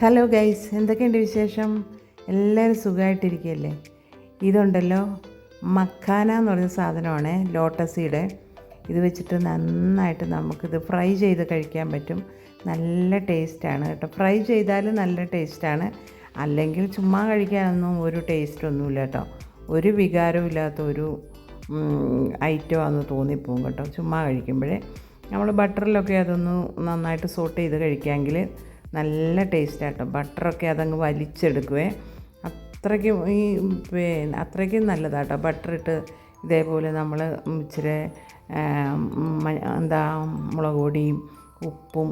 Hello guys എന്തൊക്കെയുണ്ട് വിശേഷം? എല്ലാവരും സുഖമായിട്ടിരിക്കുകയല്ലേ? ഇതുണ്ടല്ലോ മക്കാന എന്ന് പറയുന്ന സാധനമാണ് ലോട്ടസിയുടെ ഇത് വെച്ചിട്ട് നന്നായിട്ട് നമുക്കിത് ഫ്രൈ ചെയ്ത് കഴിക്കാൻ പറ്റും. നല്ല ടേസ്റ്റാണ് കേട്ടോ. ഫ്രൈ ചെയ്താൽ നല്ല ടേസ്റ്റാണ് അല്ലെങ്കിൽ ചുമ്മാ കഴിക്കാനൊന്നും ഒരു ടേസ്റ്റ് ഒന്നുമില്ല കേട്ടോ. ഒരു വികാരവും ഇല്ലാത്ത ഒരു ഐറ്റമാണെന്ന് തോന്നിപ്പോവും കേട്ടോ. ചുമ്മാ കഴിക്കുമ്പോഴേ. നമ്മൾ ബട്ടറിലൊക്കെ അതൊന്ന് നന്നായിട്ട് സോട്ട് ചെയ്ത് കഴിക്കാമെങ്കിൽ നല്ല ടേസ്റ്റ് ആട്ടോ ബട്ടറൊക്കെ അതങ്ങ് വലിച്ചെടുക്കുവേ. അത്രയ്ക്കും ഈ പിന്നെ അത്രയ്ക്കും നല്ലതാട്ടോ. ബട്ടറിട്ട് ഇതേപോലെ നമ്മൾ ഇച്ചിരി എന്താ മുളക് പൊടിയും ഉപ്പും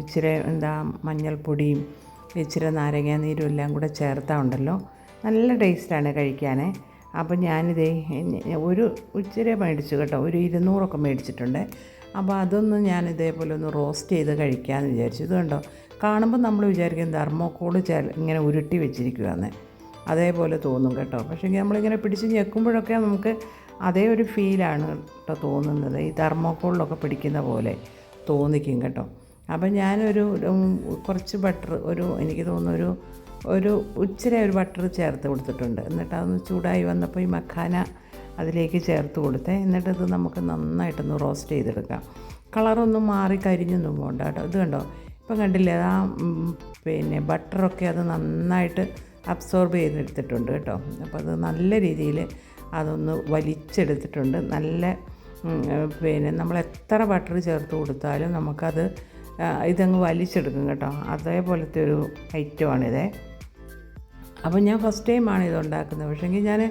ഇച്ചിരി എന്താ മഞ്ഞൾപ്പൊടിയും ഇച്ചിരി നാരങ്ങ നീരും എല്ലാം കൂടെ ചേർത്താൽ ഉണ്ടല്ലോ. നല്ല ടേസ്റ്റാണ് കഴിക്കാൻ അപ്പോൾ ഞാനിതേ ഒരു ഇച്ചിരി മേടിച്ചു കേട്ടോ. ഒരു ഇരുന്നൂറൊക്കെ മേടിച്ചിട്ടുണ്ട്. അപ്പോൾ അതൊന്ന് ഞാൻ ഇതേപോലെ ഒന്ന് റോസ്റ്റ് ചെയ്ത് കഴിക്കാമെന്ന് വിചാരിച്ചു. ഇത് കണ്ടോ? കാണുമ്പോൾ നമ്മൾ വിചാരിക്കും ധർമ്മക്കോൾ ചെ ഇങ്ങനെ ഉരുട്ടി വെച്ചിരിക്കുകയെന്ന് അതേപോലെ തോന്നും കേട്ടോ. പക്ഷേ നമ്മളിങ്ങനെ പിടിച്ച് ഞെക്കുമ്പോഴൊക്കെ നമുക്ക് അതേ ഒരു ഫീലാണ് കേട്ടോ തോന്നുന്നത്. ഈ തെർമോക്കോളിലൊക്കെ പിടിക്കുന്ന പോലെ തോന്നിക്കും കേട്ടോ. അപ്പം ഞാനൊരു കുറച്ച് ബട്ടർ ഒരു എനിക്ക് തോന്നുന്നു ഒരു ഒരു ഇച്ചിരി ഒരു ബട്ടർ ചേർത്ത് കൊടുത്തിട്ടുണ്ട്. എന്നിട്ട് അതൊന്ന് ചൂടായി വന്നപ്പോൾ ഈ മഖാന അതിലേക്ക് ചേർത്ത് കൊടുത്ത്. എന്നിട്ട് ഇത് നമുക്ക് നന്നായിട്ടൊന്ന് റോസ്റ്റ് ചെയ്തെടുക്കാം. കളറൊന്നും മാറി കരിഞ്ഞൊന്നും പോകണ്ട കേട്ടോ. ഇത് കണ്ടോ? ഇപ്പം കണ്ടില്ലേ ആ പിന്നെ ബട്ടറൊക്കെ അത് നന്നായിട്ട് അബ്സോർബ് ചെയ്തെടുത്തിട്ടുണ്ട് കേട്ടോ. അപ്പോൾ അത് നല്ല രീതിയിൽ അതൊന്ന് വലിച്ചെടുത്തിട്ടുണ്ട്. നല്ല പിന്നെ നമ്മൾ എത്ര ബട്ടർ ചേർത്ത് കൊടുത്താലും നമുക്കത് ഇതങ്ങ് വലിച്ചെടുക്കും കേട്ടോ. അതേപോലത്തെ ഒരു ഐറ്റമാണിത്. അപ്പോൾ ഞാൻ ഫസ്റ്റ് ടൈമാണ് ഇത് ഉണ്ടാക്കുന്നത്. പക്ഷേങ്കിൽ ഞാൻ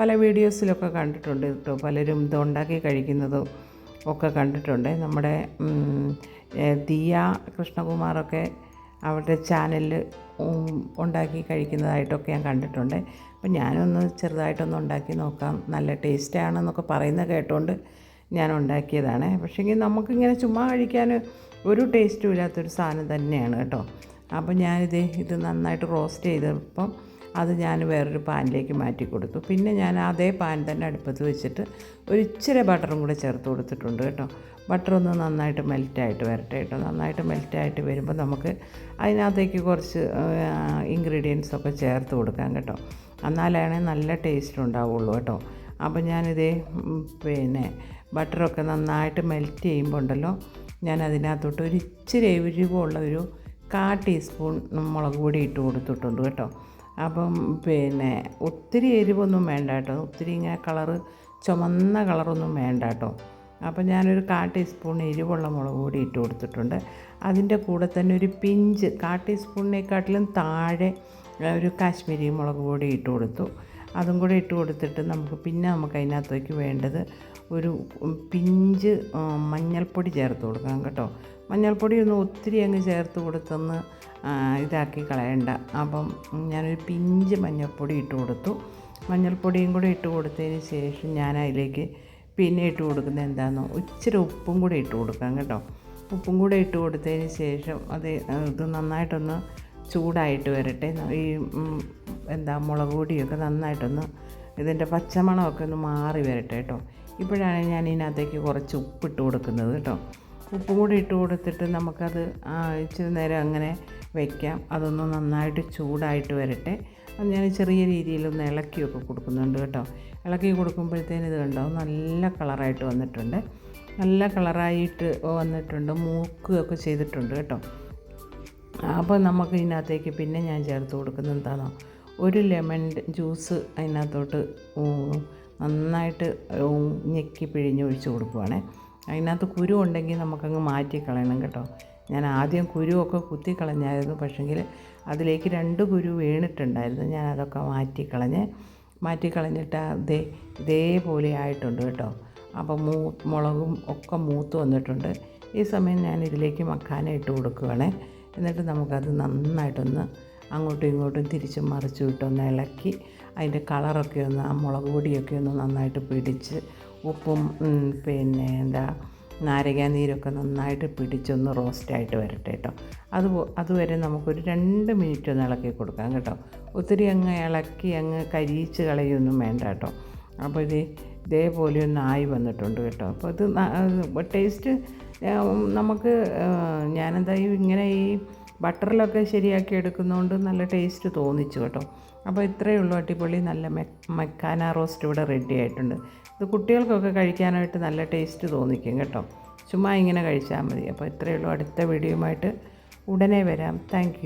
പല വീഡിയോസിലൊക്കെ കണ്ടിട്ടുണ്ട് കേട്ടോ. പലരും ഇത് ഉണ്ടാക്കി കഴിക്കുന്നതും ഒക്കെ കണ്ടിട്ടുണ്ട്. നമ്മുടെ ദിയ കൃഷ്ണകുമാറൊക്കെ അവരുടെ ചാനലിൽ ഉണ്ടാക്കി കഴിക്കുന്നതായിട്ടൊക്കെ ഞാൻ കണ്ടിട്ടുണ്ട്. അപ്പം ഞാനൊന്ന് ചെറുതായിട്ടൊന്ന് ഉണ്ടാക്കി നോക്കാം. നല്ല ടേസ്റ്റാണെന്നൊക്കെ പറയുന്നത് കേട്ടുകൊണ്ട് ഞാൻ ഉണ്ടാക്കിയതാണ്. പക്ഷേങ്കിൽ നമുക്കിങ്ങനെ ചുമ്മാ കഴിക്കാൻ ഒരു ടേസ്റ്റും ഇല്ലാത്തൊരു സാധനം തന്നെയാണ് കേട്ടോ. അപ്പോൾ ഞാനിത് ഇത് നന്നായിട്ട് റോസ്റ്റ് ചെയ്തപ്പം അത് ഞാൻ വേറൊരു പാനിലേക്ക് മാറ്റി കൊടുത്തു. പിന്നെ ഞാൻ അതേ പാൻ തന്നെ അടുപ്പത്ത് വെച്ചിട്ട് ഒരു ഇച്ചിരി ബട്ടറും കൂടെ ചേർത്ത് കൊടുത്തിട്ടുണ്ട് കേട്ടോ. ബട്ടർ ഒന്ന് നന്നായിട്ട് മെൽറ്റായിട്ട് വരട്ടെ കേട്ടോ. നന്നായിട്ട് മെൽറ്റായിട്ട് വരുമ്പോൾ നമുക്ക് അതിനകത്തേക്ക് കുറച്ച് ഇൻഗ്രീഡിയൻസ് ഒക്കെ ചേർത്ത് കൊടുക്കാം കേട്ടോ. എന്നാലാണ് നല്ല ടേസ്റ്റ് ഉണ്ടാവുള്ളൂ കേട്ടോ. അപ്പം ഞാനിതേ പിന്നെ ബട്ടറൊക്കെ നന്നായിട്ട് മെൽറ്റ് ചെയ്യുമ്പോൾ ഉണ്ടല്ലോ ഞാൻ അതിനകത്തോട്ട് ഒരു ഇച്ചിരി എരിവുള്ള ഒരു കാ ടീസ്പൂൺ മുളക് പൊടി ഇട്ട് കൊടുത്തിട്ടുണ്ട് കേട്ടോ. അപ്പം പിന്നെ ഒത്തിരി എരിവൊന്നും വേണ്ട കേട്ടോ. ഒത്തിരി ഇങ്ങനെ കളറ് ചുമന്ന കളറൊന്നും വേണ്ട കേട്ടോ. അപ്പോൾ ഞാനൊരു കാ ടീസ്പൂൺ എരിവുള്ള മുളക് പൊടി ഇട്ട് കൊടുത്തിട്ടുണ്ട്. അതിന്റെ കൂടെ തന്നെ ഒരു പിഞ്ച് കാ ടീസ്പൂണിനെക്കാട്ടിലും താഴെ ഒരു കാശ്മീരി മുളക് പൊടി ഇട്ട് കൊടുത്തു. അതും കൂടെ ഇട്ട് കൊടുത്തിട്ട് നമുക്ക് പിന്നെ നമുക്ക് അതിനകത്തേക്ക് വേണ്ടത് ഒരു പിഞ്ച് മഞ്ഞൾപ്പൊടി ചേർത്ത് കൊടുക്കാം കേട്ടോ. മഞ്ഞൾപ്പൊടി ഒന്ന് ഒത്തിരി അങ്ങ് ചേർത്ത് കൊടുത്തൊന്ന് ഇതാക്കി കളയണ്ട. അപ്പം ഞാനൊരു പിഞ്ച് മഞ്ഞൾപ്പൊടി ഇട്ട് കൊടുത്തു. മഞ്ഞൾപ്പൊടിയും കൂടെ ഇട്ട് കൊടുത്തതിന് ശേഷം ഞാൻ അതിലേക്ക് പിന്നെ ഇട്ട് കൊടുക്കുന്നത് എന്താണെന്നോ ഇച്ചിരി ഉപ്പും കൂടെ ഇട്ട് കൊടുക്കാം കേട്ടോ. ഉപ്പും കൂടെ ഇട്ട് കൊടുത്തതിന് ശേഷം അത് ഇത് നന്നായിട്ടൊന്ന് ചൂടായിട്ട് വരട്ടെ. ഈ എന്താ മുളക് പൊടിയൊക്കെ നന്നായിട്ടൊന്ന് ഇതിന്റെ പച്ചമണമൊക്കെ ഒന്ന് മാറി വരട്ടെ കേട്ടോ. ഇപ്പോഴാണ് ഞാൻ ഇതിനകത്തേക്ക് കുറച്ച് ഉപ്പിട്ട് കൊടുക്കുന്നത് കേട്ടോ. ഉപ്പ് കൂടി ഇട്ട് കൊടുത്തിട്ട് നമുക്കത് ഇച്ചിരി നേരം അങ്ങനെ വയ്ക്കാം അതൊന്ന് നന്നായിട്ട് ചൂടായിട്ട് വരട്ടെ. അത് ഞാൻ ചെറിയ രീതിയിലൊന്ന് ഇളക്കിയൊക്കെ കൊടുക്കുന്നുണ്ട് കേട്ടോ. ഇളക്കി കൊടുക്കുമ്പോഴത്തേന് ഇത് കണ്ടോ നല്ല കളറായിട്ട് വന്നിട്ടുണ്ട്. നല്ല കളറായിട്ട് വന്നിട്ടുണ്ട് മൂക്കുകയൊക്കെ ചെയ്തിട്ടുണ്ട് കേട്ടോ. അപ്പോൾ നമുക്ക് ഇതിനകത്തേക്ക് പിന്നെ ഞാൻ ചേർത്ത് കൊടുക്കുന്നത് എന്താണോ ഒരു ലെമൺ ജ്യൂസ് അതിനകത്തോട്ട് നന്നായിട്ട് ഞെക്കി പിഴിഞ്ഞ് ഒഴിച്ച് കൊടുക്കുവാണേ. അതിനകത്ത് കുരു ഉണ്ടെങ്കിൽ നമുക്കങ്ങ് മാറ്റി കളയണം കേട്ടോ. ഞാൻ ആദ്യം കുരുവൊക്കെ കുത്തി കളഞ്ഞായിരുന്നു. പക്ഷെങ്കിൽ അതിലേക്ക് രണ്ട് കുരു വീണിട്ടുണ്ടായിരുന്നു. ഞാൻ അതൊക്കെ മാറ്റി കളഞ്ഞ് മാറ്റി കളഞ്ഞിട്ട് അതേ ഇതേപോലെ ആയിട്ടുണ്ട് കേട്ടോ. അപ്പോൾ മൂ മുളകും ഒക്കെ മൂത്ത് വന്നിട്ടുണ്ട്. ഈ സമയം ഞാൻ ഇതിലേക്ക് മക്കാന കൊടുക്കുകയാണ് എന്നിട്ട് നമുക്കത് നന്നായിട്ടൊന്ന് അങ്ങോട്ടും ഇങ്ങോട്ടും തിരിച്ചും മറിച്ചും ഇട്ടൊന്ന് ഇളക്കി അതിന്റെ കളറൊക്കെ ഒന്ന് ആ മുളക് പൊടിയൊക്കെ ഒന്ന് നന്നായിട്ട് പിടിച്ച് ഉപ്പും പിന്നെ എന്താ നാരങ്ങ നീരൊക്കെ നന്നായിട്ട് പിടിച്ചൊന്ന് റോസ്റ്റായിട്ട് വരട്ടെ കേട്ടോ അത് അതുവരെ നമുക്കൊരു രണ്ട് മിനിറ്റ് ഒന്ന് ഇളക്കി കൊടുക്കാം കേട്ടോ. ഒത്തിരി അങ്ങ് ഇളക്കി അങ്ങ് കരിയിച്ച് കളയൊന്നും വേണ്ട കേട്ടോ അപ്പോൾ ഇത് ഇതേപോലെ ഒന്ന് ആയി വന്നിട്ടുണ്ട് കേട്ടോ. അപ്പോൾ ഇത് ടേസ്റ്റ് നമുക്ക് ഞാനെന്താ ഇങ്ങനെ ഈ ബട്ടറിലൊക്കെ ശരിയാക്കി എടുക്കുന്നതുകൊണ്ട് നല്ല ടേസ്റ്റ് തോന്നിച്ചു കേട്ടോ. അപ്പോൾ ഇത്രയേ ഉള്ളൂ അടിപൊളി നല്ല മെ മെക്കാന റോസ്റ്റ് ഇവിടെ റെഡി ആയിട്ടുണ്ട്. ഇത് കുട്ടികൾക്കൊക്കെ കഴിക്കാനായിട്ട് നല്ല ടേസ്റ്റ് തോന്നിക്കും കേട്ടോ. ചുമ്മാ ഇങ്ങനെ കഴിച്ചാൽ മതി. അപ്പോൾ ഇത്രയേ ഉള്ളൂ. അടുത്ത വീഡിയോയുമായിട്ട് ഉടനെ വരാം. താങ്ക്